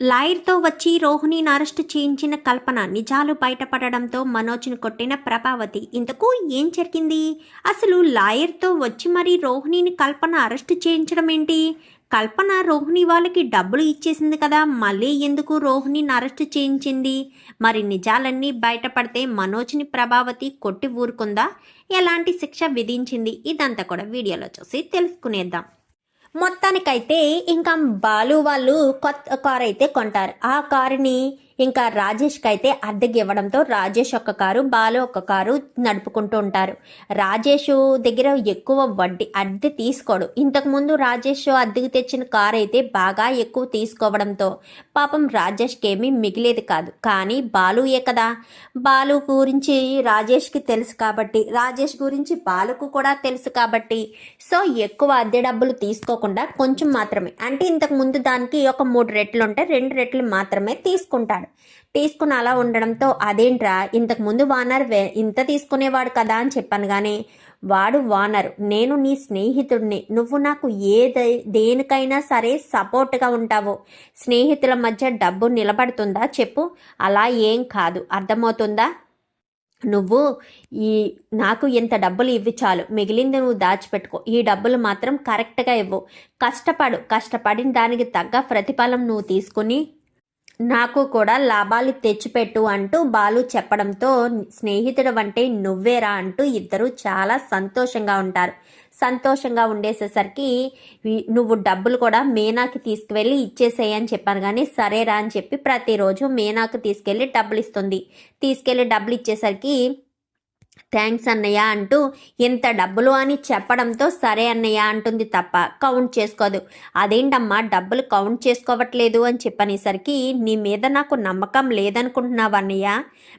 లాయర్తో వచ్చి రోహిణిని అరెస్ట్ చేయించిన కల్పన నిజాలు బయటపడడంతో మనోజ్ను కొట్టిన ప్రభావతి. ఇంతకు ఏం జరిగింది? అసలు లాయర్తో వచ్చి మరి రోహిణిని కల్పన అరెస్ట్ చేయించడం ఏంటి? కల్పన రోహిణి వాళ్ళకి డబ్బులు ఇచ్చేసింది కదా మళ్ళీ ఎందుకు రోహిణిని అరెస్ట్ చేయించింది? మరి నిజాలన్నీ బయటపడితే మనోజ్ని ప్రభావతి కొట్టి ఊరుకుందా? ఎలాంటి శిక్ష విధించింది? ఇదంతా కూడా వీడియోలో చూసి తెలుసుకునేద్దాం. మొత్తానికైతే ఇంకా బాలు వాళ్ళు కొత్త కారు అయితే కొంటారు. ఆ కారుని ఇంకా రాజేష్కి అయితే అద్దెకి ఇవ్వడంతో రాజేష్ ఒక కారు బాలు ఒక కారు నడుపుకుంటూ ఉంటారు. రాజేష్ దగ్గర ఎక్కువ వడ్డీ అద్దె తీసుకోడు. ఇంతకుముందు రాజేష్ అద్దెకి తెచ్చిన కారు అయితే బాగా ఎక్కువ తీసుకోవడంతో పాపం రాజేష్కి ఏమీ మిగిలేది కాదు. కానీ బాలుయే కదా. బాలు గురించి రాజేష్కి తెలుసు కాబట్టి రాజేష్ గురించి బాలుకు కూడా తెలుసు కాబట్టి సో ఎక్కువ అద్దె డబ్బులు తీసుకోకుండా కొంచెం మాత్రమే. అంటే ఇంతకు ముందు దానికి ఒక మూడు రెట్లు ఉంటే రెండు రెట్లు మాత్రమే తీసుకుంటాడు. తీసుకుని అలా ఉండడంతో అదేంట్రా ఇంతకు ముందు వానర్ వే- ఇంత తీసుకునేవాడు కదా అని చెప్పాను కానీ వాడు వానర్. నేను నీ స్నేహితుడిని. నువ్వు నాకు ఏ దేనికైనా సరే సపోర్ట్గా ఉంటావు. స్నేహితుల మధ్య డబ్బు నిలబడుతుందా చెప్పు. అలా ఏం కాదు. అర్థమవుతుందా? నువ్వు ఈ నాకు ఇంత డబ్బులు ఇవ్వి చాలు. మిగిలింది నువ్వు దాచిపెట్టుకో. ఈ డబ్బులు మాత్రం కరెక్ట్గా ఇవ్వు. కష్టపడు. కష్టపడిన దానికి తగ్గ ప్రతిఫలం నువ్వు తీసుకుని నాకు కూడా లాభాలు తెచ్చిపెట్టు అంటూ బాలు చెప్పడంతో స్నేహితుడు అంటే నువ్వేరా అంటూ ఇద్దరు చాలా సంతోషంగా ఉంటారు. సంతోషంగా ఉండేసేసరికి నువ్వు డబ్బులు కూడా మీనాకి తీసుకువెళ్ళి ఇచ్చేసేయని చెప్పాను కానీ సరేరా అని చెప్పి ప్రతిరోజు మీనాకు తీసుకెళ్ళి డబ్బులు ఇస్తుంది తీసుకెళ్ళి డబ్బులు ఇచ్చేసరికి థ్యాంక్స్ అన్నయ్య అంటూ ఇంత డబ్బులు అని చెప్పడంతో సరే అన్నయ్య అంటుంది తప్ప కౌంట్ చేసుకోదు. అదేంటమ్మా డబ్బులు కౌంట్ చేసుకోవట్లేదు అని చెప్పనేసరికి నీ మీద నాకు నమ్మకం లేదనుకుంటున్నావు అన్నయ్య?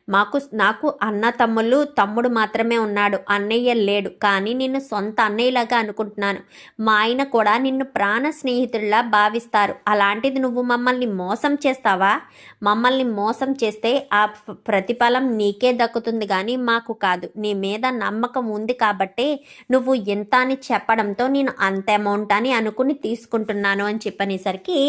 మాకు నాకు అన్న తమ్ముళ్ళు తమ్ముడు మాత్రమే ఉన్నాడు. అన్నయ్య లేడు. కానీ నిన్ను సొంత అన్నయ్యలాగా అనుకుంటున్నాను. మా ఆయన కూడా నిన్ను ప్రాణ స్నేహితుడిలా భావిస్తారు. అలాంటిది నువ్వు మమ్మల్ని మోసం చేస్తావా? మమ్మల్ని మోసం చేస్తే ఆ ప్రతిఫలం నీకే దక్కుతుంది కానీ మాకు కాదు. నీ మీద నమ్మకం ఉంది కాబట్టి నువ్వు ఎంత అని చెప్పడంతో నేను అంత అమౌంట్ అని అనుకుని తీసుకుంటున్నాను అని చెప్పనేసరికి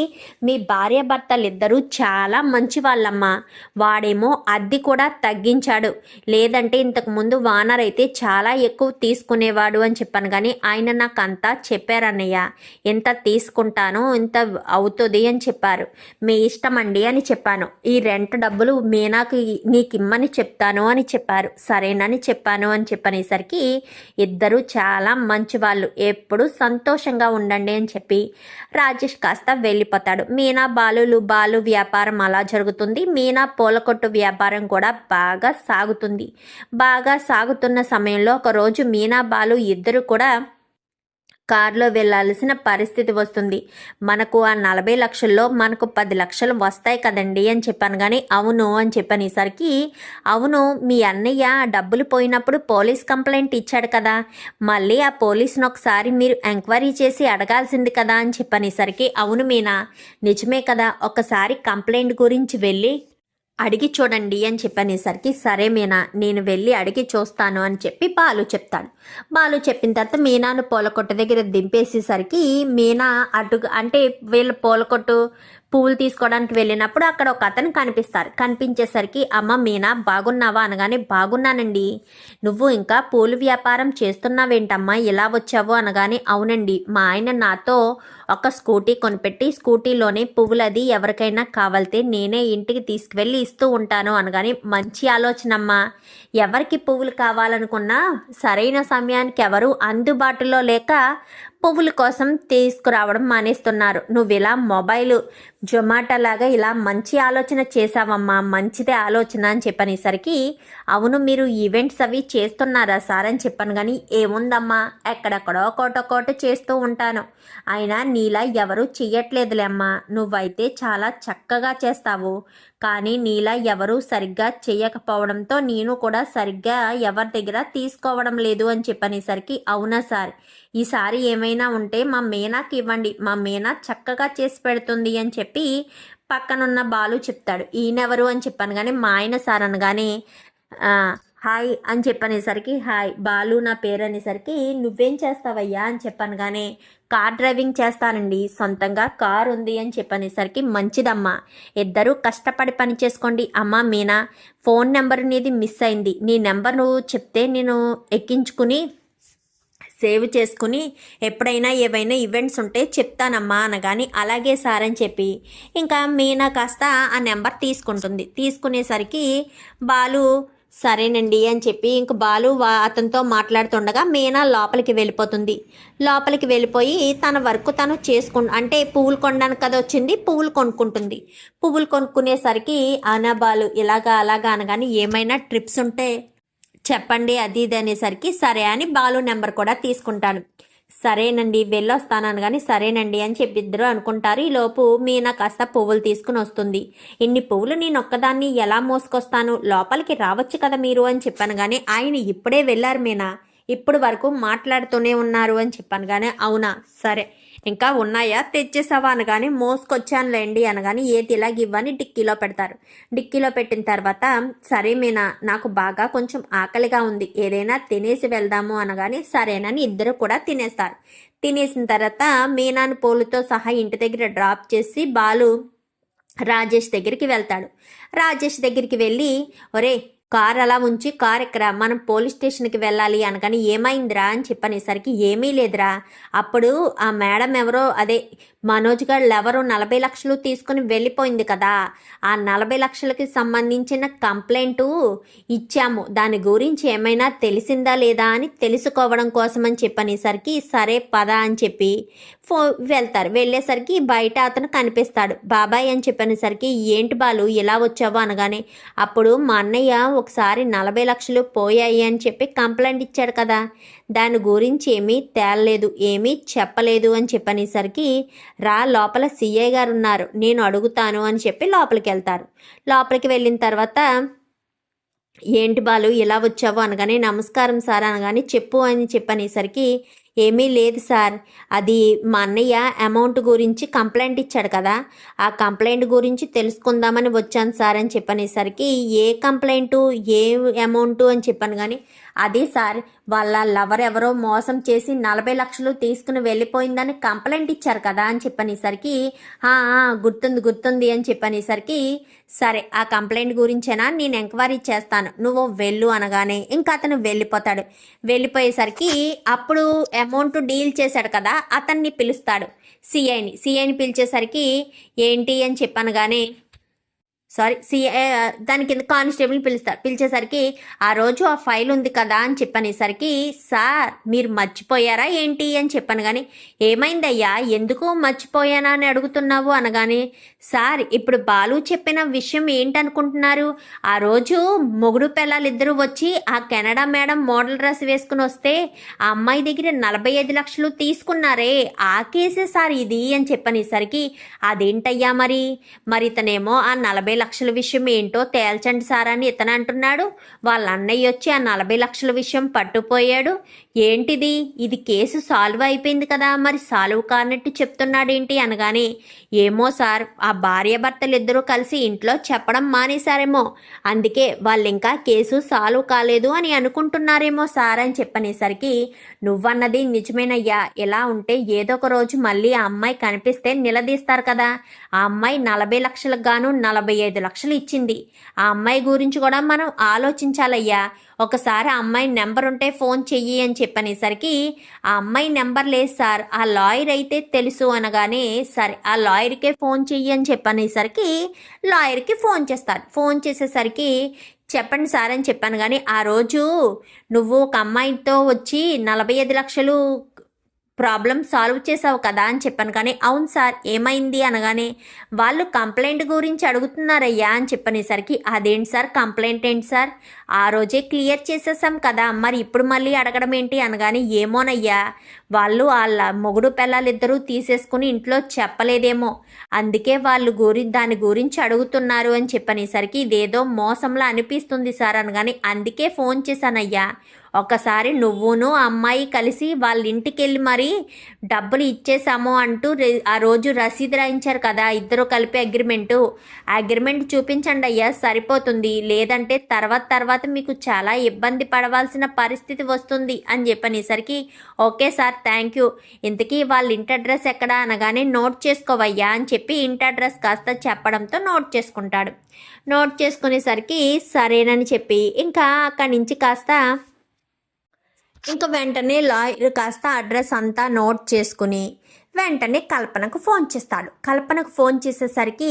మీ భార్యాభర్తలు ఇద్దరూ చాలా మంచి వాళ్ళమ్మా. వాడేమో అద్దె కూడా తగ్గించాడు. లేదంటే ఇంతకు ముందు వానర్ అయితే చాలా ఎక్కువ తీసుకునేవాడు అని చెప్పాను కానీ ఆయన నాకు అంతా చెప్పారన్నయ్య. ఎంత తీసుకుంటానో ఇంత అవుతుంది అని చెప్పారు. మీ ఇష్టం అండి అని చెప్పాను. ఈ రెంట్ డబ్బులు మీనాకు నీకు ఇమ్మని చెప్తాను అని చెప్పారు. సరేనని చెప్పాను అని చెప్పనేసరికి ఇద్దరు చాలా మంచి వాళ్ళు ఎప్పుడు సంతోషంగా ఉండండి అని చెప్పి రాజేష్ కాస్త వెళ్ళిపోతాడు. మీనా బాలులు బాలు వ్యాపారం అలా జరుగుతుంది. మీనా పూలకొట్టు వ్యాపారం కూడా బాగా సాగుతుంది. బాగా సాగుతున్న సమయంలో ఒకరోజు మీనా బాలు ఇద్దరు కూడా కారులో వెళ్ళాల్సిన పరిస్థితి వస్తుంది. మనకు ఆ నలభై లక్షల్లో మనకు పది లక్షలు వస్తాయి కదండి అని చెప్పాను కానీ అవును అని చెప్పనేసరికి అవును మీ అన్నయ్య డబ్బులు పోయినప్పుడు పోలీస్ కంప్లైంట్ ఇచ్చాడు కదా. మళ్ళీ ఆ పోలీసును ఒకసారి మీరు ఎంక్వైరీ చేసి అడగాల్సింది కదా అని చెప్పనేసరికి అవును మీనా నిజమే కదా. ఒకసారి కంప్లైంట్ గురించి వెళ్ళి అడిగి చూడండి అని చెప్పనేసరికి సరే మీనా నేను వెళ్ళి అడిగి చూస్తాను అని చెప్పి బాలు చెప్తాడు. బాలు చెప్పిన తర్వాత మీనాను పూలకొట్టు దగ్గర దింపేసేసరికి మీనా అటు అంటే వీళ్ళ పూలకొట్టు పువ్వులు తీసుకోవడానికి వెళ్ళినప్పుడు అక్కడ ఒక అతను కనిపిస్తారు. కనిపించేసరికి అమ్మ మీనా బాగున్నావా? అనగానే బాగున్నానండి. నువ్వు ఇంకా పూలు వ్యాపారం చేస్తున్నావేంటమ్మా? ఇలా వచ్చావు? అనగానే అవునండి. మా ఆయన నాతో ఒక స్కూటీ కొనిపెట్టి స్కూటీలోనే పువ్వులది ఎవరికైనా కావాలితే నేనే ఇంటికి తీసుకువెళ్ళి ఇస్తూ ఉంటాను. అనగానే మంచి ఆలోచన అమ్మా ఎవరికి పువ్వులు కావాలనుకున్నా సరైన సమయానికి ఎవరు అందుబాటులో లేక పువ్వుల కోసం తీసుకురావడం మానేస్తున్నారు. నువ్వు ఇలా మొబైల్ జొమాటో లాగా ఇలా మంచి ఆలోచన చేసావమ్మా మంచిదే ఆలోచన అని చెప్పనేసరికి అవును మీరు ఈవెంట్స్ అవి చేస్తున్నారా సార్ అని చెప్పాను కానీ ఏముందమ్మా ఎక్కడెక్కడో కోటకోట చేస్తూ ఉంటాను. అయినా నీలా ఎవరు చెయ్యట్లేదులే అమ్మా నువ్వైతే చాలా చక్కగా చేస్తావు. కానీ నీలా ఎవరూ సరిగ్గా చేయకపోవడంతో నేను కూడా సరిగ్గా ఎవరి దగ్గర తీసుకోవడం లేదు అని చెప్పనేసరికి అవునా సార్? ఈసారి ఏమైనా ఉంటే మా మీనాకి ఇవ్వండి. మా మీనా చక్కగా చేసి పెడుతుంది అని చెప్పి పక్కనున్న బాలు చెప్తాడు. ఈయనెవరు అని చెప్పాను కానీ మా ఆయన సార్ అనగానే హాయ్ అని చెప్పనేసరికి హాయ్ బాలు నా పేరు అనేసరికి నువ్వేం చేస్తావయ్యా అని చెప్పాను కానీ కార్ డ్రైవింగ్ చేస్తానండి. సొంతంగా కార్ ఉంది అని చెప్పనేసరికి మంచిదమ్మా. ఇద్దరూ కష్టపడి పని చేసుకోండి. అమ్మా మీనా ఫోన్ నెంబర్ అనేది మిస్ అయింది. నీ నెంబర్ నువ్వు చెప్తే నేను ఎక్కించుకుని సేవ్ చేసుకుని ఎప్పుడైనా ఏవైనా ఈవెంట్స్ ఉంటే చెప్తానమ్మా అనగాని అలాగే సార్ అని చెప్పి ఇంకా మీనా కాస్త ఆ నెంబర్ తీసుకుంటుంది. తీసుకునేసరికి బాలు సరేనండి అని చెప్పి ఇంక బాలు వా అతనితో మాట్లాడుతుండగా మీనా లోపలికి వెళ్ళిపోతుంది. లోపలికి వెళ్ళిపోయి తన వర్క్ తను చేసుకు అంటే పువ్వులు కొనడానికి కదా వచ్చింది పువ్వులు కొనుక్కుంటుంది. పువ్వులు కొనుక్కునేసరికి అనా బాలు ఇలాగా అలాగా అనగాని ఏమైనా ట్రిప్స్ ఉంటే చెప్పండి అది ఇది అనేసరికి సరే అని బాలు నెంబర్ కూడా తీసుకుంటాను. సరేనండి వెళ్ళొస్తాను కానీ సరేనండి అని చెప్పి ఇద్దరు అనుకుంటారు. ఈలోపు మీనా కాస్త పువ్వులు తీసుకుని వస్తుంది. ఇన్ని పువ్వులు నేను ఒక్కదాన్ని ఎలా మోసుకొస్తాను? లోపలికి రావచ్చు కదా మీరు అని చెప్పాను కానీ ఆయన ఇప్పుడే వెళ్ళారు మీనా. ఇప్పుడు వరకు మాట్లాడుతూనే ఉన్నారు అని చెప్పాను కానీ అవునా? సరే. ఇంకా ఉన్నాయా? తెచ్చేసావా అనగానే మోసుకొచ్చానులేండి అనగానే ఏది ఇలాగ ఇవ్వని డిక్కీలో పెడతారు. డిక్కీలో పెట్టిన తర్వాత సరే మీనా నాకు బాగా కొంచెం ఆకలిగా ఉంది. ఏదైనా తినేసి వెళ్దాము అనగానే సరేనని ఇద్దరు కూడా తినేస్తారు. తినేసిన తర్వాత మీనాను పోలుతో సహా ఇంటి దగ్గర డ్రాప్ చేసి బాలు రాజేష్ దగ్గరికి వెళ్తాడు. రాజేష్ దగ్గరికి వెళ్ళి ఒరే కార్ అలా ఉంచి కార్ ఎక్కరా మనం పోలీస్ స్టేషన్కి వెళ్ళాలి అనగాని ఏమైందిరా అని చెప్పనేసరికి ఏమీ లేదురా. అప్పుడు ఆ మేడం ఎవరో అదే మనోజ్ గారు ఎవరో నలభై లక్షలు తీసుకుని వెళ్ళిపోయింది కదా. ఆ నలభై లక్షలకి సంబంధించిన కంప్లైంట్ ఇచ్చాము. దాని గురించి ఏమైనా తెలిసిందా లేదా అని తెలుసుకోవడం కోసం అని చెప్పనేసరికి సరే పద అని చెప్పి ఫో వెళ్తారు. వెళ్ళేసరికి బయట అతను కనిపిస్తాడు. బాబాయ్ అని చెప్పనేసరికి ఏంటి బాలు ఇలా వచ్చావు? అనగానే అప్పుడు మా అన్నయ్య ఒకసారి నలభై లక్షలు పోయాయి అని చెప్పి కంప్లైంట్ ఇచ్చాడు కదా. దాని గురించి ఏమీ తేలలేదు ఏమీ చెప్పలేదు అని చెప్పనేసరికి రా లోపల సిఐ గారు ఉన్నారు నేను అడుగుతాను అని చెప్పి లోపలికి వెళ్తారు. లోపలికి వెళ్ళిన తర్వాత ఏంటి బాలు ఇలా వచ్చావు? అనగానే నమస్కారం సార్ అనగానే చెప్పు అని చెప్పనేసరికి ఏమీ లేదు సార్ అది మా అన్నయ్య అమౌంట్ గురించి కంప్లైంట్ ఇచ్చాడు కదా ఆ కంప్లైంట్ గురించి తెలుసుకుందామని వచ్చాను సార్ అని చెప్పనేసరికి ఏ కంప్లైంటు ఏ అమౌంట్ అని చెప్పాను కానీ అదే సార్ వాళ్ళ లవర్ ఎవరో మోసం చేసి నలభై లక్షలు తీసుకుని వెళ్ళిపోయిందని కంప్లైంట్ ఇచ్చారు కదా అని చెప్పనేసరికి గుర్తుంది గుర్తుంది అని చెప్పనేసరికి సరే ఆ కంప్లైంట్ గురించేనా? నేను ఎంక్వైరీ చేస్తాను. నువ్వు వెళ్ళు అనగానే. ఇంకా అతను వెళ్ళిపోతాడు. వెళ్ళిపోయేసరికి అప్పుడు అమౌంట్ డీల్ చేశాడు కదా అతన్ని పిలుస్తాడు. సిఐని సిఐని పిలిచేసరికి ఏంటి? అని చెప్పనగానే సారీ సిఏ దాని కింద కానిస్టేబుల్ పిలుస్తారు. పిలిచేసరికి ఆ రోజు ఆ ఫైల్ ఉంది కదా అని చెప్పనేసరికి సార్ మీరు మర్చిపోయారా ఏంటి? అని చెప్పాను కానీ ఏమైందయ్యా? ఎందుకు మర్చిపోయానా? అని అడుగుతున్నావు అనగానే సార్ ఇప్పుడు బాలు చెప్పిన విషయం ఏంటనుకుంటున్నారు? ఆ రోజు మొగుడు పిల్లలిద్దరూ వచ్చి ఆ కెనడా మేడం మోడల్ డ్రెస్ వేసుకుని వస్తే ఆ అమ్మాయి దగ్గర నలభై ఐదు లక్షలు తీసుకున్నారే ఆ కేసే సార్ ఇది అని చెప్పనేసరికి అదేంటయ్యా మరి? మరి ఇతనేమో ఆ నలభై లక్షల విషయం ఏంటో తేల్చండి సార్ అని ఇతను అంటున్నాడు. వాళ్ళ అన్నయ్య వచ్చి ఆ నలభై లక్షల విషయం పట్టుపోయాడు. ఏంటిది? ఇది కేసు సాల్వ్ అయిపోయింది కదా. మరి సాల్వ్ కానట్టు చెప్తున్నాడేంటి అనగానే ఏమో సార్ ఆ భార్యాభర్తలు ఇద్దరూ కలిసి ఇంట్లో చెప్పడం మానేశారేమో. అందుకే వాళ్ళు ఇంకా కేసు సాల్వ్ కాలేదు అని అనుకుంటున్నారేమో సార్ అని చెప్పనేసరికి నువ్వన్నది నిజమేనయ్యా. ఇలా ఉంటే ఏదో ఒక రోజు మళ్ళీ ఆ అమ్మాయి కనిపిస్తే నిలదీస్తారు కదా. ఆ అమ్మాయి నలభై లక్షలకు గాను నలభై ఐదు ఐదు లక్షలు ఇచ్చింది. ఆ అమ్మాయి గురించి కూడా మనం ఆలోచించాలయ్యా. ఒకసారి ఆ అమ్మాయి నెంబర్ ఉంటే ఫోన్ చెయ్యి అని చెప్పనేసరికి ఆ అమ్మాయి నెంబర్ లేదు సార్ ఆ లాయర్ అయితే తెలుసు అనగానే సరే ఆ లాయర్కే ఫోన్ చెయ్యి అని చెప్పనేసరికి లాయర్కి ఫోన్ చేస్తాడు. ఫోన్ చేసేసరికి చెప్పండి సార్ అని చెప్పాను. కానీ ఆ రోజు నువ్వు ఒక అమ్మాయితో వచ్చి నలభై ఐదు లక్షలు ప్రాబ్లం సాల్వ్ చేసావు కదా అని చెప్పాను. కానీ అవును సార్ ఏమైంది అనగానే వాళ్ళు కంప్లైంట్ గురించి అడుగుతున్నారయ్యా అని చెప్పనేసరికి అదేంటి సార్ కంప్లైంట్ ఏంటి సార్? ఆ రోజే క్లియర్ చేసేసాం కదా మరి ఇప్పుడు మళ్ళీ అడగడం ఏంటి? అనగానే ఏమోనయ్యా వాళ్ళు వాళ్ళ మొగుడు పిల్లలిద్దరూ తీసేసుకుని ఇంట్లో చెప్పలేదేమో. అందుకే వాళ్ళు గురి దాని గురించి అడుగుతున్నారు అని చెప్పనేసరికి ఇదేదో మోసంలా అనిపిస్తుంది సార్ అనగానే అందుకే ఫోన్ చేశానయ్యా. ఒకసారి నువ్వును అమ్మాయి కలిసి వాళ్ళ ఇంటికి వెళ్ళి మరి డబ్బులు ఇచ్చేసాము అంటూ ఆ రోజు రసీదు రాయించారు కదా ఇద్దరు కలిపి అగ్రిమెంటు. ఆ అగ్రిమెంట్ చూపించండి అయ్యా సరిపోతుంది. లేదంటే తర్వాత తర్వాత మీకు చాలా ఇబ్బంది పడవలసిన పరిస్థితి వస్తుంది అని చెప్పనేసరికి ఓకే సార్ థ్యాంక్ యూ. ఇంతకీ వాళ్ళ ఇంటి అడ్రస్ ఎక్కడ అనగానే నోట్ చేసుకోవయ్యా అని చెప్పి ఇంటి అడ్రస్ కాస్త చెప్పడంతో నోట్ చేసుకుంటాడు. నోట్ చేసుకునేసరికి సరేనని చెప్పి ఇంకా అక్కడి నుంచి కాస్త ఇంకా వెంటనే లాయర్ కాస్త అడ్రస్ అంతా నోట్ చేసుకుని వెంటనే కల్పనకు ఫోన్ చేస్తాడు. కల్పనకు ఫోన్ చేసేసరికి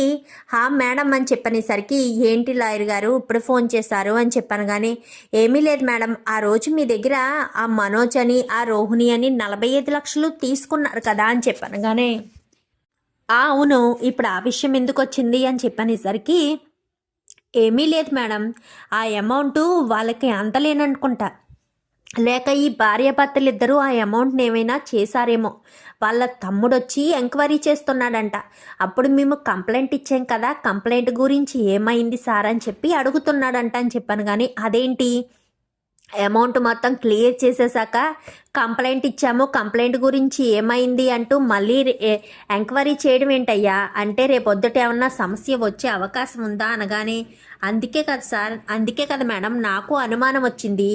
హా మేడం అని చెప్పనేసరికి ఏంటి లాయర్ గారు ఇప్పుడు ఫోన్ చేశారు అని చెప్పాను కానీ ఏమీ లేదు మేడం ఆ రోజు మీ దగ్గర ఆ మనోజ్ అని ఆ రోహిణి అని నలభై ఐదు లక్షలు తీసుకున్నారు కదా అని చెప్పాను కానీ అవును ఇప్పుడు ఆ విషయం ఎందుకు వచ్చింది అని చెప్పనేసరికి ఏమీ లేదు మేడం ఆ అమౌంట్ వాళ్ళకి అంతలేననుకుంటా లేక ఈ భార్యాభర్తలు ఇద్దరూ ఆ అమౌంట్ని ఏమైనా చేశారేమో. వాళ్ళ తమ్ముడు వచ్చి ఎంక్వైరీ చేస్తున్నాడంట. అప్పుడు మేము కంప్లైంట్ ఇచ్చాం కదా కంప్లైంట్ గురించి ఏమైంది సార్ అని చెప్పి అడుగుతున్నాడంట అని చెప్పాను. కానీ అదేంటి? అమౌంట్ మొత్తం క్లియర్ చేసేసాక కంప్లైంట్ ఇచ్చాము కంప్లైంట్ గురించి ఏమైంది అంటూ మళ్ళీ ఎంక్వైరీ చేయడం ఏంటయ్యా? అంటే రేపొద్దుట ఏమన్నా సమస్య వచ్చే అవకాశం ఉందా అనగానే అందుకే కదా సార్ అందుకే కదా మేడం నాకు అనుమానం వచ్చింది.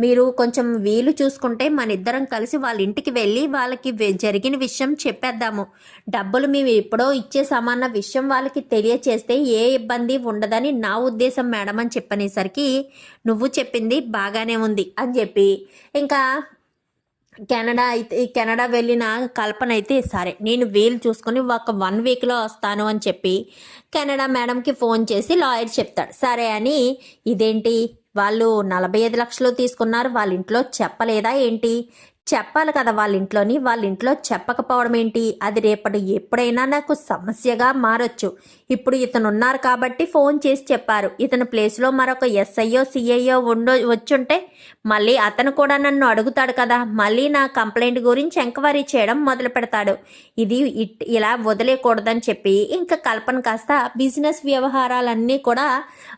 మీరు కొంచెం వీలు చూసుకుంటే మన ఇద్దరం కలిసి వాళ్ళ ఇంటికి వెళ్ళి వాళ్ళకి జరిగిన విషయం చెప్పేద్దాము. డబ్బులు మేము ఎప్పుడో ఇచ్చేసామన్న విషయం వాళ్ళకి తెలియచేస్తే ఏ ఇబ్బంది ఉండదని నా ఉద్దేశం మేడం అని చెప్పనేసరికి నువ్వు చెప్పింది బాగానే ఉంది అని చెప్పి. ఇంకా కెనడా అయితే ఈ కెనడా వెళ్ళిన కల్పన అయితే సరే. నేను వీలు చూసుకొని ఒక వన్ వీక్లో వస్తాను అని చెప్పి కెనడా మేడంకి ఫోన్ చేసి లాయర్ చెప్తాడు. సరే అని ఇదేంటి? వాళ్ళు నలభై ఐదు లక్షలు తీసుకున్నారు. వాళ్ళ ఇంట్లో చెప్పలేదా ఏంటి? చెప్పాలి కదా వాళ్ళ ఇంట్లోని వాళ్ళ ఇంట్లో చెప్పకపోవడం ఏంటి? అది రేపటి ఎప్పుడైనా నాకు సమస్యగా మారొచ్చు. ఇప్పుడు ఇతను ఉన్నారు కాబట్టి ఫోన్ చేసి చెప్పారు. ఇతని ప్లేస్లో మరొక ఎస్ఐయో సిఐయో ఉండో వచ్చుంటే మళ్ళీ అతను కూడా నన్ను అడుగుతాడు కదా. మళ్ళీ నా కంప్లైంట్ గురించి ఎంక్వైరీ చేయడం మొదలు పెడతాడు. ఇది ఇలా వదిలేయకూడదని చెప్పి ఇంకా కల్పన కాస్త బిజినెస్ వ్యవహారాలన్నీ కూడా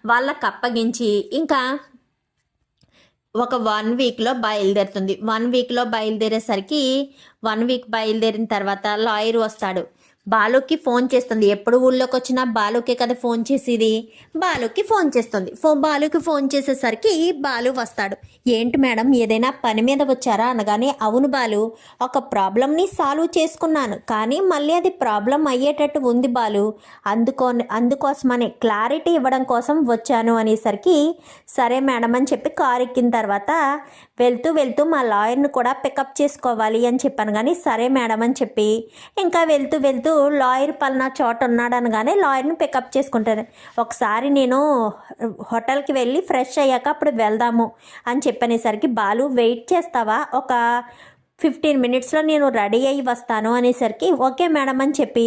వాళ్ళకి అప్పగించి ఇంకా ఒక వన్ వీక్లో బయలుదేరుతుంది. వన్ వీక్లో బయలుదేరేసరికి వన్ వీక్ బయలుదేరిన తర్వాత లాయర్ వస్తాడు. బాలుకి ఫోన్ చేస్తుంది. ఎప్పుడు ఊళ్ళోకి వచ్చినా బాలుకే కదా ఫోన్ చేసేది? బాలుకి ఫోన్ చేస్తుంది. ఫోన్ బాలుకి ఫోన్ చేసేసరికి బాలు వస్తాడు. ఏంటి మేడం ఏదైనా పని మీద వచ్చారా అనగానే అవును బాలు ఒక ప్రాబ్లమ్ని సాల్వ్ చేసుకున్నాను. కానీ మళ్ళీ అది ప్రాబ్లం అయ్యేటట్టు ఉంది బాలు. అందుకో అందుకోసమని క్లారిటీ ఇవ్వడం కోసం వచ్చాను అనేసరికి సరే మేడం అని చెప్పి కారు ఎక్కిన తర్వాత వెళ్తూ వెళ్తూ మా లాయర్ని కూడా పికప్ చేసుకోవాలి అని చెప్పాను కానీ సరే మేడం అని చెప్పి ఇంకా వెళ్తూ వెళ్తూ లాయర్ పలానా చోట ఉన్నాడు అనగానే లాయర్ని పికప్ చేసుకుంటాను ఒకసారి నేను హోటల్కి వెళ్ళి ఫ్రెష్ అయ్యాక అప్పుడు వెళ్దాము అని చెప్పనేసరికి బాలు వెయిట్ చేస్తావా? ఒక ఫిఫ్టీన్ మినిట్స్లో నేను రెడీ అయ్యి వస్తాను అనేసరికి ఓకే మేడం అని చెప్పి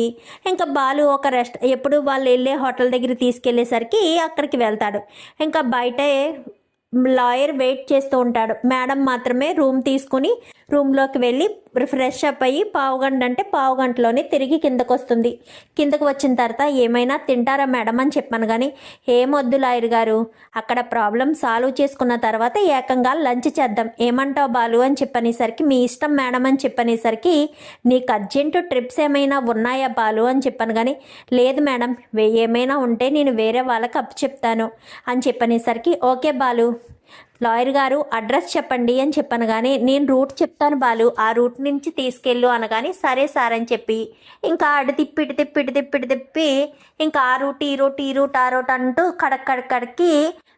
ఇంకా బాలు ఒక రెస్ట్ ఎప్పుడు వాళ్ళు వెళ్ళే హోటల్ దగ్గర తీసుకెళ్ళేసరికి అక్కడికి వెళ్తాడు. ఇంకా బయటే లాయర్ వెయిట్ చేస్తూ ఉంటాడు. మేడం మాత్రమే రూమ్ తీసుకుని రూమ్లోకి వెళ్ళి ఫ్రెష్ అప్ అయ్యి పావుగంట అంటే పావుగంటలోనే తిరిగి కిందకు వస్తుంది కిందకు వచ్చిన తర్వాత ఏమైనా తింటారా మేడం అని చెప్పాను కానీ ఏమొద్దు లాయర్ గారు అక్కడ ప్రాబ్లం సాల్వ్ చేసుకున్న తర్వాత ఏకంగా లంచ్ చేద్దాం. ఏమంటావు బాలు? అని చెప్పనేసరికి మీ ఇష్టం మేడం అని చెప్పనేసరికి నీకు అర్జెంటు ట్రిప్స్ ఏమైనా ఉన్నాయా బాలు? అని చెప్పాను కానీ లేదు మేడం. వే- ఏమైనా ఉంటే నేను వేరే వాళ్ళకి అప్పు చెప్తాను అని చెప్పనేసరికి ఓకే బాలు. లాయర్ గారు అడ్రస్ చెప్పండి అని చెప్పాను కానీ నేను రూట్ చెప్తాను బాలు ఆ రూట్ నుంచి తీసుకెళ్ళు అనగానే సరే సార్ అని చెప్పి ఇంకా అటు తిప్పి ఇటు తిప్పి ఇటు తిప్పి ఇటు తిప్పి ఇంకా ఆ రూట్ ఈ రూట్ ఈ రూట్ ఆ రూట్ అంటూ కడక్ కడక్ కడక్కి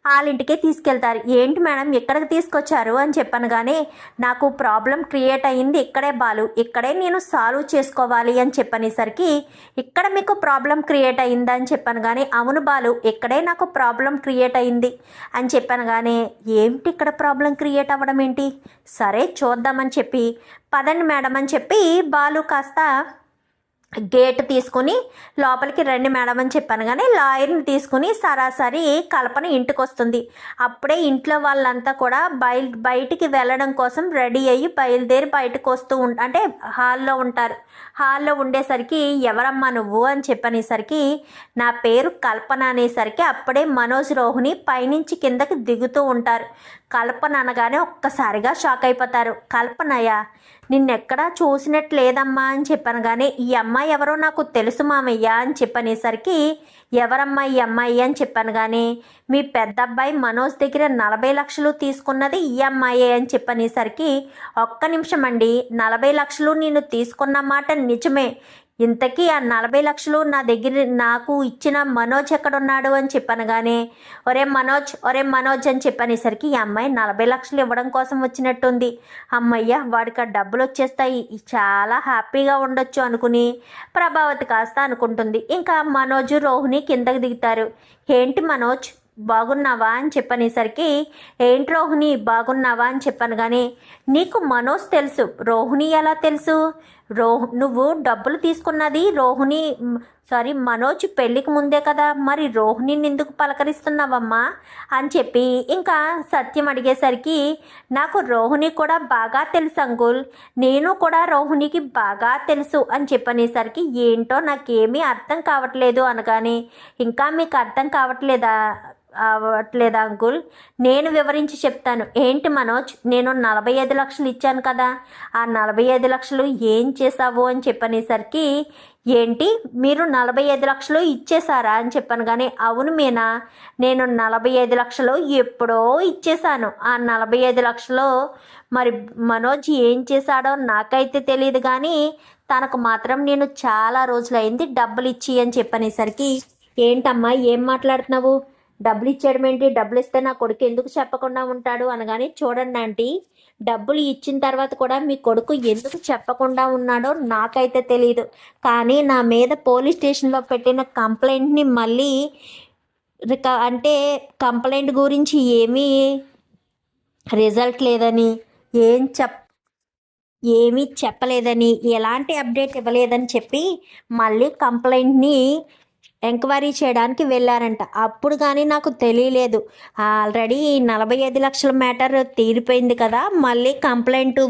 వాళ్ళ ఇంటికి తీసుకెళ్తారు. ఏంటి మేడం ఎక్కడికి తీసుకొచ్చారు? అని చెప్పాను కానీ నాకు ప్రాబ్లం క్రియేట్ అయ్యింది ఇక్కడే బాలు ఇక్కడే నేను సాల్వ్ చేసుకోవాలి అని చెప్పనేసరికి ఇక్కడ మీకు ప్రాబ్లం క్రియేట్ అయిందా? అని చెప్పాను కానీ అవును బాలు ఇక్కడే నాకు ప్రాబ్లం క్రియేట్ అయింది అని చెప్పాను కానీ ఏమిటి ఇక్కడ ప్రాబ్లం క్రియేట్ అవ్వడం ఏంటి? సరే చూద్దామని చెప్పి పదండి మేడం అని చెప్పి బాలు కాస్త గేట్ తీసుకుని లోపలికి రండి మేడం అని చెప్పాను కానీ లాయర్ని తీసుకుని సరాసరి కల్పన ఇంటికి వస్తుంది అప్పుడే ఇంట్లో వాళ్ళంతా కూడా బయల్ బయటికి వెళ్ళడం కోసం రెడీ అయ్యి బయలుదేరి బయటకు వస్తూ ఉం అంటే హాల్లో ఉంటారు. హాల్లో ఉండేసరికి ఎవరమ్మా నువ్వు అని చెప్పనేసరికి నా పేరు కల్పన అనేసరికి అప్పుడే మనోజ్ రోహిణి పైనుంచి కిందకి దిగుతూ ఉంటారు. కల్పన అనగానే ఒక్కసారిగా షాక్ అయిపోతారు. కల్పనయా నిన్నెక్కడా చూసినట్టు లేదమ్మా అని చెప్పాను. కానీ ఈ అమ్మాయి ఎవరో నాకు తెలుసు మామయ్య అని చెప్పనేసరికి ఎవరమ్మా ఈ అమ్మాయి అని చెప్పాను. కానీ మీ పెద్ద అబ్బాయి మనోజ్ దగ్గర నలభై లక్షలు తీసుకున్నది ఈ అమ్మాయి అని చెప్పనేసరికి ఒక్క నిమిషం అండి నలభై లక్షలు నేను తీసుకున్న మాట నిజమే. ఇంతకీ ఆ నలభై లక్షలు నా దగ్గర నాకు ఇచ్చిన మనోజ్ ఎక్కడున్నాడు అని చెప్పాను కానీ ఒరే మనోజ్ ఒరే మనోజ్ అని చెప్పనేసరికి ఈ అమ్మాయి నలభై లక్షలు ఇవ్వడం కోసం వచ్చినట్టుంది. అమ్మయ్య వాడికి ఆ డబ్బులు వచ్చేస్తాయి. చాలా హ్యాపీగా ఉండొచ్చు అనుకుని ప్రభావతి కాస్త అనుకుంటుంది. ఇంకా మనోజ్ రోహిణి కిందకి దిగుతారు. ఏంటి మనోజ్ బాగున్నావా అని చెప్పనేసరికి ఏంటి రోహిణి బాగున్నావా అని చెప్పాను కానీ నీకు మనోజ్ తెలుసు రోహిణి ఎలా తెలుసు? రోహ్ నువ్వు డబ్బులు తీసుకున్నది రోహిణి సారీ మనోజ్ పెళ్ళికి ముందే కదా. మరి రోహిణిని ఎందుకు పలకరిస్తున్నావమ్మా? అని చెప్పి ఇంకా సత్యం అడిగేసరికి నాకు రోహిణి కూడా బాగా తెలుసు అంకుల్. నేను కూడా రోహిణికి బాగా తెలుసు అని చెప్పనేసరికి ఏంటో నాకేమీ అర్థం కావట్లేదు అనగానే ఇంకా మీకు అర్థం కావట్లేదా? అవ్వట్లేదా అంకుల్. నేను వివరించి చెప్తాను. ఏంటి మనోజ్? నేను నలభై ఐదు లక్షలు ఇచ్చాను కదా. ఆ నలభై ఐదు లక్షలు ఏం చేసావు అని చెప్పనేసరికి ఏంటి? మీరు నలభై ఐదు లక్షలు ఇచ్చేశారా అని చెప్పాను కానీ అవును మీనా. నేను నలభై ఐదు లక్షలు ఎప్పుడో ఇచ్చేశాను. ఆ నలభై ఐదు లక్షలు మరి మనోజ్ ఏం చేశాడో నాకైతే తెలియదు కానీ తనకు మాత్రం నేను చాలా రోజులైంది డబ్బులు ఇచ్చి అని చెప్పనేసరికి ఏంటమ్మా ఏం మాట్లాడుతున్నావు? డబ్బులు ఇచ్చేయడం ఏంటి? డబ్బులు ఇస్తే నా కొడుకు ఎందుకు చెప్పకుండా ఉంటాడు అనగానే చూడండి ఆంటీ డబ్బులు ఇచ్చిన తర్వాత కూడా మీ కొడుకు ఎందుకు చెప్పకుండా ఉన్నాడో నాకైతే తెలియదు కానీ నా మీద పోలీస్ స్టేషన్లో పెట్టిన కంప్లైంట్ని మళ్ళీ రిక అంటే కంప్లైంట్ గురించి ఏమీ రిజల్ట్ లేదని ఏం చెప్ ఏమీ చెప్పలేదని ఎలాంటి అప్డేట్ ఇవ్వలేదని చెప్పి మళ్ళీ కంప్లైంట్ని ఎంక్వైరీ చేయడానికి వెళ్ళారంట. అప్పుడు కానీ నాకు తెలియలేదు. ఆల్రెడీ నలభై ఐదు లక్షల మ్యాటర్ తీరిపోయింది కదా మళ్ళీ కంప్లైంట్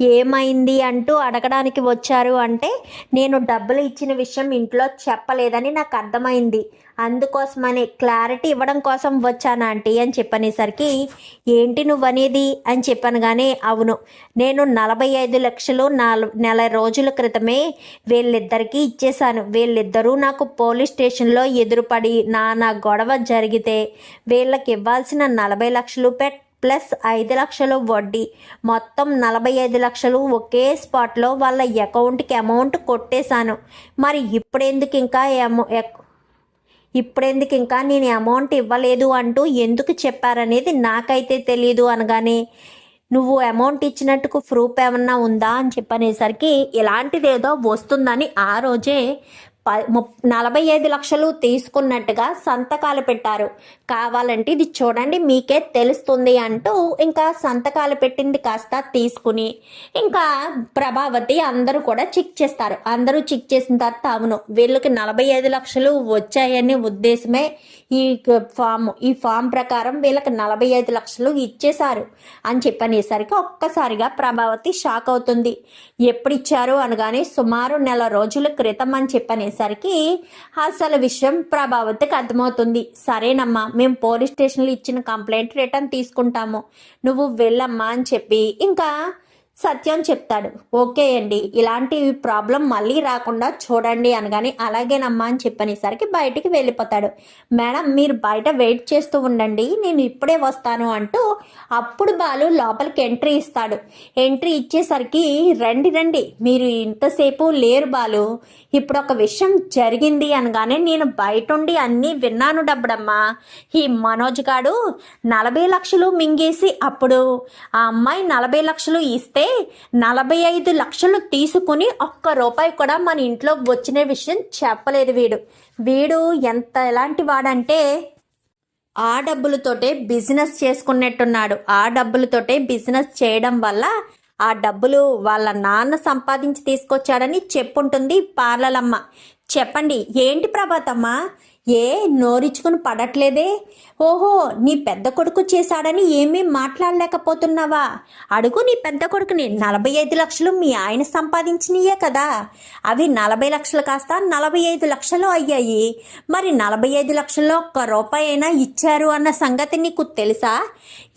ఏమైంది అంటూ అడగడానికి వచ్చారు అంటే నేను డబ్బులు ఇచ్చిన విషయం ఇంట్లో చెప్పలేదని నాకు అర్థమైంది. అందుకోసమని క్లారిటీ ఇవ్వడం కోసం వచ్చాను ఆంటీ అని చెప్పనేసరికి ఏంటి నువ్వనేది? అని చెప్పాను కానీ అవును. నేను నలభై ఐదు లక్షలు నాలుగు నెల రోజుల క్రితమే వీళ్ళిద్దరికీ ఇచ్చేశాను. వీళ్ళిద్దరూ నాకు పోలీస్ స్టేషన్లో ఎదురుపడి నా నా గొడవ జరిగితే వీళ్ళకి ఇవ్వాల్సిన నలభై లక్షలు పెట్ ప్లస్ ఐదు లక్షలు వడ్డీ. మొత్తం నలభై ఐదు లక్షలు ఒకే స్పాట్లో వాళ్ళ అకౌంట్కి అమౌంట్ కొట్టేశాను. మరి ఇప్పుడెందుకు ఇంకా అమౌ ఇప్పుడెందుకు ఇంకా నేను అమౌంట్ ఇవ్వలేదు అంటూ ఎందుకు చెప్పారనేది నాకైతే తెలియదు అనగానే నువ్వు అమౌంట్ ఇచ్చినట్టుకు ప్రూఫ్ ఏమన్నా ఉందా? అని చెప్పనేసరికి ఇలాంటిదేదో వస్తుందని ఆ రోజే నలభై ఐదు లక్షలు తీసుకున్నట్టుగా సంతకాలు పెట్టారు. కావాలంటే ఇది చూడండి మీకే తెలుస్తుంది అంటూ ఇంకా సంతకాలు పెట్టింది కాస్త తీసుకుని ఇంకా ప్రభావతి అందరూ కూడా చెక్ చేస్తారు. అందరూ చెక్ చేసిన తర్వాత అవును వీళ్ళకి నలభై ఐదు లక్షలు వచ్చాయనే ఉద్దేశమే ఈ ఫామ్ ఈ ఫామ్ ప్రకారం వీళ్ళకి నలభై ఐదు లక్షలు ఇచ్చేశారు అని చెప్పనేసరికి ఒక్కసారిగా ప్రభావతి షాక్ అవుతుంది. ఎప్పుడు ఇచ్చారు అనగానే సుమారు నెల రోజుల క్రితం అని చెప్పనేసరికి అసలు విషయం ప్రభావతికి అర్థమవుతుంది. సరేనమ్మా మేము పోలీస్ స్టేషన్లో ఇచ్చిన కంప్లైంట్ రిటర్న్ తీసుకుంటాము. నువ్వు వెళ్ళమ్మా అని చెప్పి ఇంకా సత్యం చెప్తాడు. ఓకే అండి ఇలాంటి ప్రాబ్లం మళ్ళీ రాకుండా చూడండి అనగాని అలాగేనమ్మా అని చెప్పనేసరికి బయటికి వెళ్ళిపోతాడు. మేడం మీరు బయట వెయిట్ చేస్తూ ఉండండి నేను ఇప్పుడే వస్తాను అంటూ అప్పుడు బాలు లోపలికి ఎంట్రీ ఇస్తాడు. ఎంట్రీ ఇచ్చేసరికి రండి రండి మీరు ఇంతసేపు లేరు బాలు. ఇప్పుడు ఒక విషయం జరిగింది అనగానే నేను బయట ఉండి అన్నీ విన్నాను డబ్బడమ్మా. ఈ మనోజ్ గాడు నలభై లక్షలు మింగేసి అప్పుడు ఆ అమ్మాయి నలభై లక్షలు ఇస్తే నలభై ఐదు లక్షలు తీసుకుని ఒక్క రూపాయి కూడా మన ఇంట్లో వచ్చిన విషయం చెప్పలేదు వీడు. వీడు ఎంత ఎలాంటి వాడంటే ఆ డబ్బులతోటే బిజినెస్ చేసుకున్నట్టున్నాడు. ఆ డబ్బులతోటే బిజినెస్ చేయడం వల్ల ఆ డబ్బులు వాళ్ళ నాన్న సంపాదించి తీసుకొచ్చాడని చెప్పుంటుంది పార్లలమ్మ. చెప్పండి ఏంటి ప్రభాతమ్మ? ఏ నోరిచ్చుకుని పడట్లేదే? ఓహో నీ పెద్ద కొడుకు చేశాడని ఏమీ మాట్లాడలేకపోతున్నావా? అడుగు నీ పెద్ద కొడుకుని నలభై ఐదు లక్షలు మీ ఆయన సంపాదించినయే కదా. అవి నలభై లక్షలు కాస్త నలభై ఐదు లక్షలు అయ్యాయి. మరి నలభై ఐదు లక్షల్లో ఒక్క రూపాయి అయినా ఇచ్చారు అన్న సంగతి నీకు తెలుసా?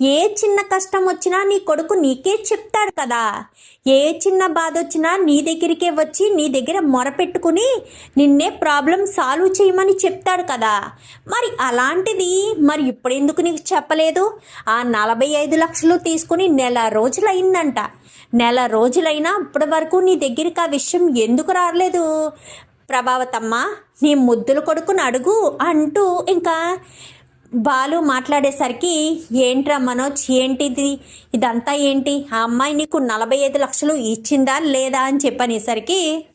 ఏ చిన్న కష్టం వచ్చినా నీ కొడుకు నీకే చెప్తాడు కదా. ఏ చిన్న బాధ వచ్చినా నీ దగ్గరికే వచ్చి నీ దగ్గర మొరపెట్టుకుని నిన్నే ప్రాబ్లం సాల్వ్ చేయమని చెప్తాడు కదా. మరి అలాంటిది మరి ఇప్పుడు ఎందుకు నీకు చెప్పలేదు? ఆ నలభై ఐదు లక్షలు తీసుకుని నెల రోజులైందంట. నెల రోజులైనా ఇప్పటి వరకు నీ దగ్గరికి ఆ విషయం ఎందుకు రాలేదు? ప్రభావతమ్మ నీ ముద్దుల కొడుకుని అడుగు అంటూ ఇంకా బాలు మాట్లాడేసరికి ఏంట్రా మనోజ్ ఏంటిది? ఇదంతా ఏంటి? ఆ అమ్మాయి నీకు నలభై ఐదు లక్షలు ఇచ్చిందా లేదా? అని చెప్పనేసరికి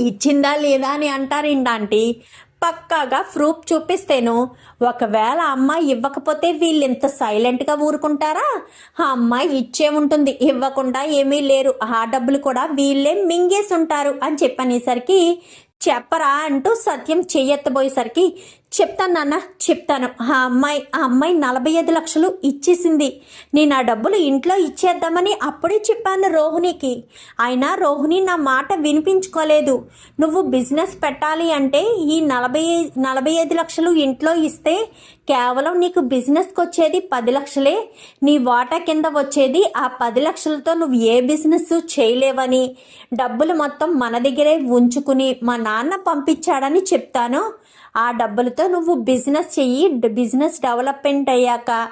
ఇచ్చిందా లేదా? అని అంటారేంటి ఆంటీ? పక్కాగా ప్రూఫ్ చూపిస్తేను. ఒకవేళ అమ్మాయి ఇవ్వకపోతే వీళ్ళు ఇంత సైలెంట్గా ఊరుకుంటారా? ఆ అమ్మాయి ఇచ్చే ఉంటుంది ఇవ్వకుండా ఏమీ లేరు. ఆ డబ్బులు కూడా వీళ్ళే మింగేసి ఉంటారు అని చెప్పనేసరికి చెప్పరా అంటూ సత్యం చెయ్యెత్తబోయేసరికి చెప్తాను నాన్న చెప్తాను. ఆ అమ్మాయి ఆ అమ్మాయి నలభై ఐదు లక్షలు ఇచ్చేసింది. నేను ఆ డబ్బులు ఇంట్లో ఇచ్చేద్దామని అప్పుడే చెప్పాను రోహిణికి. అయినా రోహిణి నా మాట వినిపించుకోలేదు. నువ్వు బిజినెస్ పెట్టాలి అంటే ఈ నలభై నలభై ఐదు లక్షలు ఇంట్లో ఇస్తే కేవలం నీకు బిజినెస్కి వచ్చేది పది లక్షలే. నీ వాటా కింద వచ్చేది ఆ పది లక్షలతో నువ్వు ఏ బిజినెస్ చేయలేవని. డబ్బులు మొత్తం మన దగ్గరే ఉంచుకుని మా నాన్న పంపించాడని చెప్తాను. ఆ డబ్బులతో నువ్వు బిజినెస్ చెయ్యి బిజినెస్ డెవలప్మెంట్ అయ్యాక.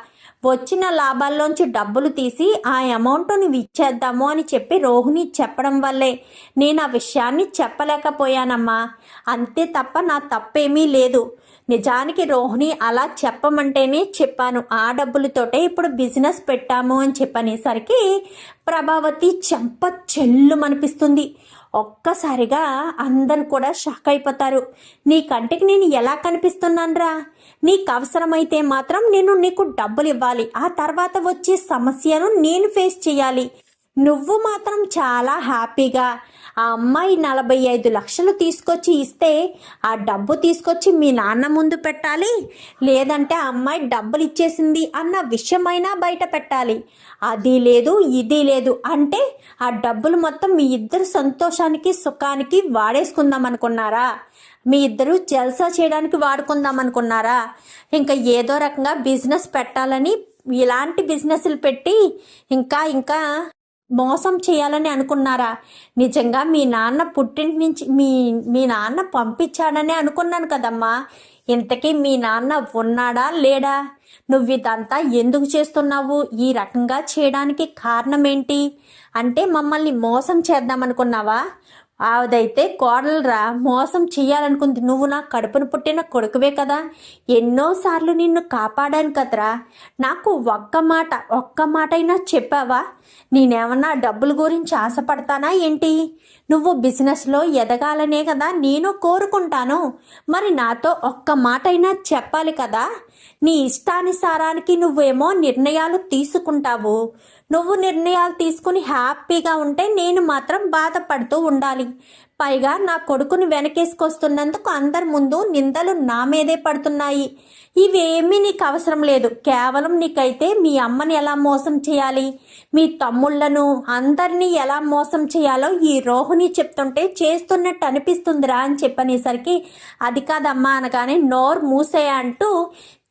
వచ్చిన లాభాల్లోంచి డబ్బులు తీసి ఆ అమౌంట్ నువ్వు ఇచ్చేద్దాము అని చెప్పి రోహిణి చెప్పడం వల్లే నేను ఆ విషయాన్ని చెప్పలేకపోయానమ్మా. అంతే తప్ప నా తప్పేమీ లేదు. నిజానికి రోహిణి అలా చెప్పమంటేనే చెప్పాను. ఆ డబ్బులతోటే ఇప్పుడు బిజినెస్ పెట్టాము అని చెప్పనేసరికి ప్రభావతి చెంప చెల్లుమనిపిస్తుంది. ఒక్కసారిగా అందరు కూడా షాక్ అయిపోతారు. నీ కంటికి నేను ఎలా కనిపిస్తున్నానరా? నీకు అవసరమైతే మాత్రం నేను నీకు డబ్బులు ఇవ్వాలి. ఆ తర్వాత వచ్చే సమస్యను నేను ఫేస్ చేయాలి. నువ్వు మాత్రం చాలా హ్యాపీగా ఆ అమ్మాయి నలభై ఐదు లక్షలు తీసుకొచ్చి ఇస్తే ఆ డబ్బు తీసుకొచ్చి మీ నాన్న ముందు పెట్టాలి? లేదంటే ఆ అమ్మాయి డబ్బులు ఇచ్చేసింది అన్న విషయమైనా బయట పెట్టాలి. అది లేదు ఇది లేదు అంటే ఆ డబ్బులు మొత్తం మీ ఇద్దరు సంతోషానికి సుఖానికి వాడేసుకుందాం అనుకున్నారా? మీ ఇద్దరు జల్సా చేయడానికి వాడుకుందాం అనుకున్నారా? ఇంకా ఏదో రకంగా బిజినెస్ పెట్టాలని ఇలాంటి బిజినెస్లు పెట్టి ఇంకా ఇంకా మోసం చేయాలని అనుకున్నారా? నిజంగా మీ నాన్న పుట్టింటి నుంచి మీ మీ నాన్న పంపించాడని అనుకున్నాను కదమ్మా. ఇంతకీ మీ నాన్న ఉన్నాడా లేడా? నువ్వు ఇదంతా ఎందుకు చేస్తున్నావు? ఈ రకంగా చేయడానికి కారణం ఏంటి అంటే మమ్మల్ని మోసం చేద్దామనుకున్నావా? ఆవిదైతే కోడలరా మోసం చెయ్యాలనుకుంది నువ్వు నా కడుపును పుట్టిన కొడుకువే కదా. ఎన్నోసార్లు నిన్ను కాపాడాను కదరా. నాకు ఒక్క మాట ఒక్క మాట అయినా చెప్పావా? నేనేమన్నా డబ్బుల గురించి ఆశపడతానా ఏంటి? నువ్వు బిజినెస్లో ఎదగాలనే కదా నేను కోరుకుంటాను. మరి నాతో ఒక్క మాట అయినా చెప్పాలి కదా. నీ ఇష్టానుసారానికి నువ్వేమో నిర్ణయాలు తీసుకుంటావు. నువ్వు నిర్ణయాలు తీసుకుని హ్యాపీగా ఉంటే నేను మాత్రం బాధపడుతూ ఉండాలి. పైగా నా కొడుకుని వెనకేసుకొస్తున్నందుకు అందరి ముందు నిందలు నా మీదే పడుతున్నాయి. ఇవేమీ నీకు అవసరం లేదు. కేవలం నీకైతే మీ అమ్మని ఎలా మోసం చేయాలి? మీ తమ్ముళ్ళను అందరినీ ఎలా మోసం చేయాలో ఈ రోహిణి చెప్తుంటే చేస్తున్నట్టు అనిపిస్తుందిరా అని చెప్పనేసరికి అది కాదమ్మా అనగానే నోరు మూసేయ అంటూ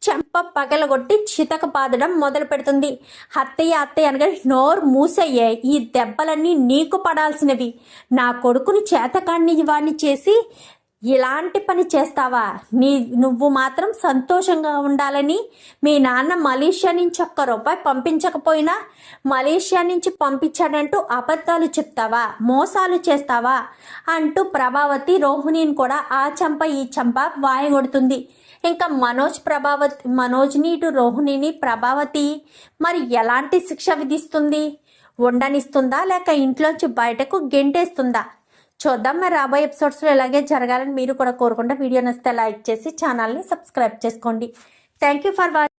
చెంప పగలగొట్టి చితక పాదడం మొదలు పెడుతుంది. అత్తయ్య అత్తయ్య అనగా నోరు మూసయ్యే ఈ దెబ్బలన్నీ నీకు పడాల్సినవి. నా కొడుకుని చేతకాన్ని వాణ్ణి చేసి ఇలాంటి పని చేస్తావా? నీ నువ్వు మాత్రం సంతోషంగా ఉండాలని మీ నాన్న మలేషియా నుంచి ఒక్క రూపాయి పంపించకపోయినా మలేషియా నుంచి పంపించాడంటూ అబద్ధాలు చెప్తావా? మోసాలు చేస్తావా? అంటూ ప్రభావతి రోహిణిని కూడా ఆ చంప ఈ చంప వాయగొడుతుంది. ఇంకా మనోజ్ ప్రభావతి మనోజ్ని ఇటు రోహిణిని ప్రభావతి మరి ఎలాంటి శిక్ష విధిస్తుంది? ఉండనిస్తుందా లేక ఇంట్లోంచి బయటకు గెంటేస్తుందా? చూద్దాం మరి రాబోయే ఎపిసోడ్స్లో ఇలాగే జరగాలని మీరు కూడా కోరుకుంటే వీడియో నచ్చితే లైక్ చేసి ఛానల్ని సబ్స్క్రైబ్ చేసుకోండి. Thank you for watching